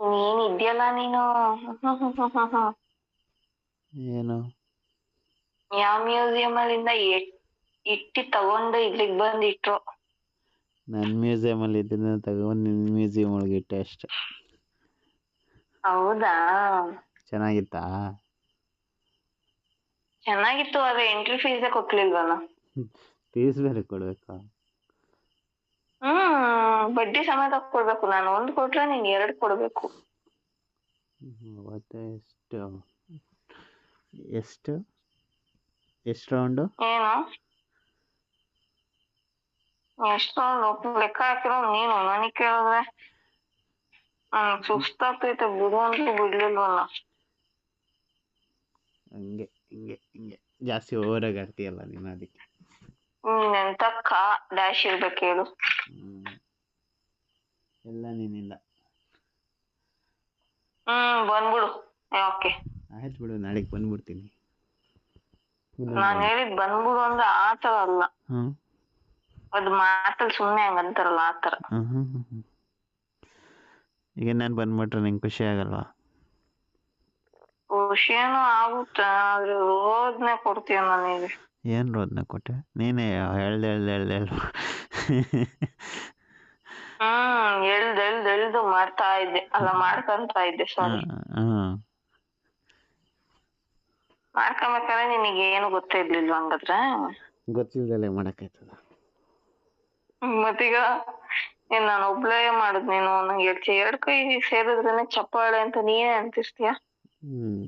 ನೀನ್ ಇದ್ಯಲ್ಲ ನೀನು ಏನು? ಯಾವ ಮ್ಯೂಸಿಯಂ ಅಲ್ಲಿಂದ ಇಟ್ಟಿ ತಗೊಂಡು ಇಲ್ಲಿಗೆ ಬಂದು ಇಟ್ರು ನನ್ನ ಮ್ಯೂಸಿಯಮಲ್ಲಿ ಇದನ್ನ ತಗೊಂಡು ನಿನ್ನ ಮ್ಯೂಸಿಯಂ ಒಳಗೆ ಇಟ್ಟೆ ಅಷ್ಟೆ. ಹೌದಾ? ಚೆನ್ನಾಗಿತ್ತಾ? ಚೆನ್ನಾಗಿತ್ತು ಆದ್ರೆ ಎಂಟ್ರಿ ಫೀಸೇ ಕೊಟ್ಲಿಲ್ವಲ್ಲ? ಫೀಸ್ ಬೇರೆ ಕೊಡ್ಬೇಕಾ? ಬಡ್ಡಿ ಸಮೇತ ಕೊಡ್ಬೇಕು. ನಾನು ಒಂದು ಕೊಟ್ರೆ ನೀನ್ ಎರಡ್ ಕೊಡ್ಬೇಕು. ಮತ್ತೆ ಎಷ್ಟು? ಎಷ್ಟು? ಎಷ್ಟು ರೌಂಡ್ ಏನು? ಎಷ್ಟೊಂದು ಲೆಕ್ಕ ಹಾಕಿರೋ ನೀನು. ನನಗೆ ಕೇಳಿದ್ರೆ ಸುಸ್ತಾಗ್ತೈತೆ ಬಿಡು ಅಂತ ಬಿಡ್ಲಿಲ್ವಲ್ಲ. ಹಂಗೆ ಹಿಂಗೆ ಹಿಂಗೆ. ಜಾಸ್ತಿ ಓವರಾಗಿ ಆಡ್ತೀಯಲ್ಲ ನೀನು ಅದಕ್ಕೆ. ಹ್ಮ್ ಎಂತ ಕಾ ಡ್ಯಾಶ್ ಇರ್ಬೇಕು ಹೇಳು. ಹ್ಮ್. ಎಲ್ಲ ನಿನ್ನಿಂದ ಹ್ಮ್ ಬಂದ್ಬಿಡು. ಓಕೆ ಆಯ್ತು ಬಿಡು ನಾಳೆಗೆ ಬಂದ್ಬಿಡ್ತೀನಿ. ನಾನು ಹೇಳಿದ್ ಬಂದ್ಬಿಡು ಅಂದ್ರೆ ಆತರ ಅಲ್ಲ. ಹ್ಮ್ ಅದ್ ಮಾತಲ್ಲಿ ಸುಮ್ಮನೆ ಹಂಗಂತಾರಲ್ಲ ಆತರ ಹ್ಮ್ ಹ್ಮ್ ಹ್ಮ್. ಈಗ ನಾನು ಬಂದ್ಬಿಟ್ರೆ ನಿಂಗೆ ಖುಷಿ ಆಗಲ್ವಾ? ಖುಷಿನೂ ಆಗುತ್ತೆ ಆದ್ರೆ ರೋದ್ನೆ ಕೊಡ್ತೀಯ ನನಗೆ ಏನು ರೋದನ ಕೊಟ್ಟೆ? ನೀನೇ ಹೇಳ್ದೆ ಹೇಳ್ದೆ ಹೇಳ್ದೆ ಹೇಳ್ ಹ್ಮ್ ಎಳ್ದು ಎಳ್ದ್ ಎಳ್ದು ಮಾಡ್ತಾ ಇದ್ದೆ. ಅಲ್ಲ ಮಾಡ್ಕೊಂತ ಇದ್ದೆ ಸಾರಿ ಮಾಡ್ಕೊಬೇಕಾದ್ರೆ ನಿನಗೆ ಏನು ಗೊತ್ತೇ ಇರ್ಲಿಲ್ವಾ ಹಂಗಾದ್ರೆ? ಗೊತ್ತಿಲ್ದಲೆ ಮಾಡಕ್ಕಾಯ್ತದ? ಮತ್ತೀಗ ಏನ್ ನಾನು ಒಬ್ಳೇ ಮಾಡುದ್ ನೀನು? ನಂಗೆ ಎರಡ್ ಎರಡು ಕೈ ಸೇರಿದ್ರೇನೆ ಚಪ್ಪಾಳೆ ಅಂತ ನೀನೇ ಅಂತಿರ್ತೀಯ? ಹ್ಮ್.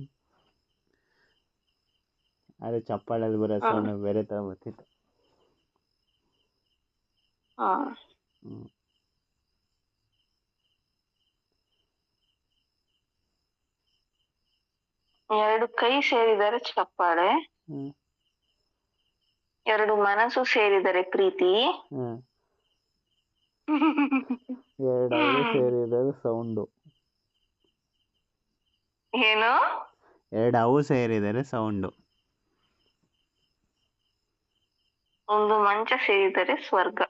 ಅದೇ ಚಪ್ಪಾಳಲ್ಲಿ ಬರೋ ಸೌಂಡ್ ಬೇರೆ ತರ ಬರ್ತಿತ್ತು. ಹ್ಮ್. ಎರಡು ಕೈ ಸೇರಿದರೆ ಚಪ್ಪಾಳೆ. ಎರಡು ಮನಸ್ಸು ಸೇರಿದರೆ ಪ್ರೀತಿ. ಎರಡು ಸೇರಿದರೆ ಸೌಂಡು. ಏನು? ಎರಡು ಅವು ಸೇರಿದರೆ ಸೌಂಡು. ಒಂದು ಮಂಚ ಸೇರಿದರೆ ಸ್ವರ್ಗ.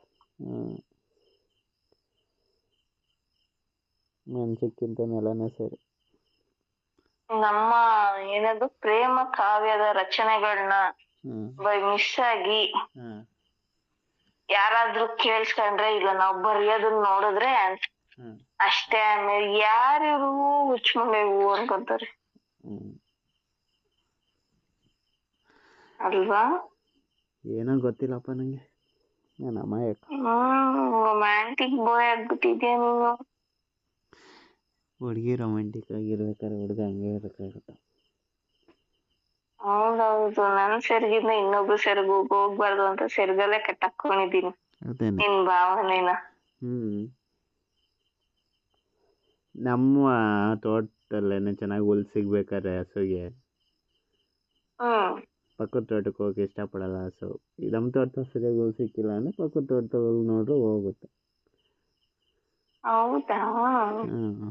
ಮಂಚಕ್ಕಿಂತ ನೆಲನೇ ಸರಿ. ನಮ್ಮ ಏನದು ಪ್ರೇಮ ಕಾವ್ಯದ ರಚನೆಗಳನ್ನ ಬೈ ಮಿಸ್ ಆಗಿ ಯಾರಾದ್ರೂ ಕೇಳಿಸ್ಕೊಂಡ್ರೆ ಇಲ್ಲ ನಾವ್ ಬರೆಯೋದನ್ನ ನೋಡಿದ್ರೆ ಅಷ್ಟೇ ಆಮೇಲೆ ಯಾರ್ಯಾರು ಹುಚ್ಮಂಡೆ ಅನ್ಕೊಂತಾರೆ. ಅಲ್ವಾ? ಏನೋ ಗೊತ್ತಿಲ್ಲಪ್ಪ ನಂಗೆ. ರೊಮ್ಯಾಂಟಿಕ್ ಬಾಯ್ ಆಗ್ಬಿಟ್ಟಿದ್ಯಾ ನೀನು? ಹುಡುಗಿ ರೊಮ್ಯಾಂಟಿಕ್ ಆಗಿರ್ಬೇಕಾದ್ರೆ ಹುಡುಗ ಹಂಗೆ ಇರಬೇಕಾಗುತ್ತೆ. ಹೌದೌದು ನನ್ ಸೆರಗಿಂದ ಇನ್ನೊಬ್ರು ಸೆರಗು ಹೋಗ್ಬಾರ್ದು ಅಂತ ಸೆರಗಲ್ಲೇ ಕಟ್ಟಾಕೊಂಡಿದ್ದೀನಿ ಅದೇನೆ. ನಿನ್ ಭಾವನೆನ. ಹ್ಮ್. ನಮ್ಮ ತೋಟದಲ್ಲೇನೆ ಚೆನ್ನಾಗಿ ಹುಲ್ ಸಿಗ್ಬೇಕಾದ್ರೆ ಹಸುಗೆ. ಹ್ಮ್. ಪಕ್ಕದ ತೋಟಕ್ಕೆ ಹೋಗಿ ಇಷ್ಟಪಡಲ್ಲ ಹಸು. ಈ ನಮ್ಮ ತೋಟದಲ್ಲಿ ಸರಿಯಾಗಿ ಹುಲ್ ಸಿಕ್ಕಿಲ್ಲ ಅಂದ್ರೆ ಪಕ್ಕದ ತೋಟದಲ್ಲಿ ನೋಡ್ರೆ ಹೋಗುತ್ತೆ. ಹೌದಾ? ಹ್ಞೂ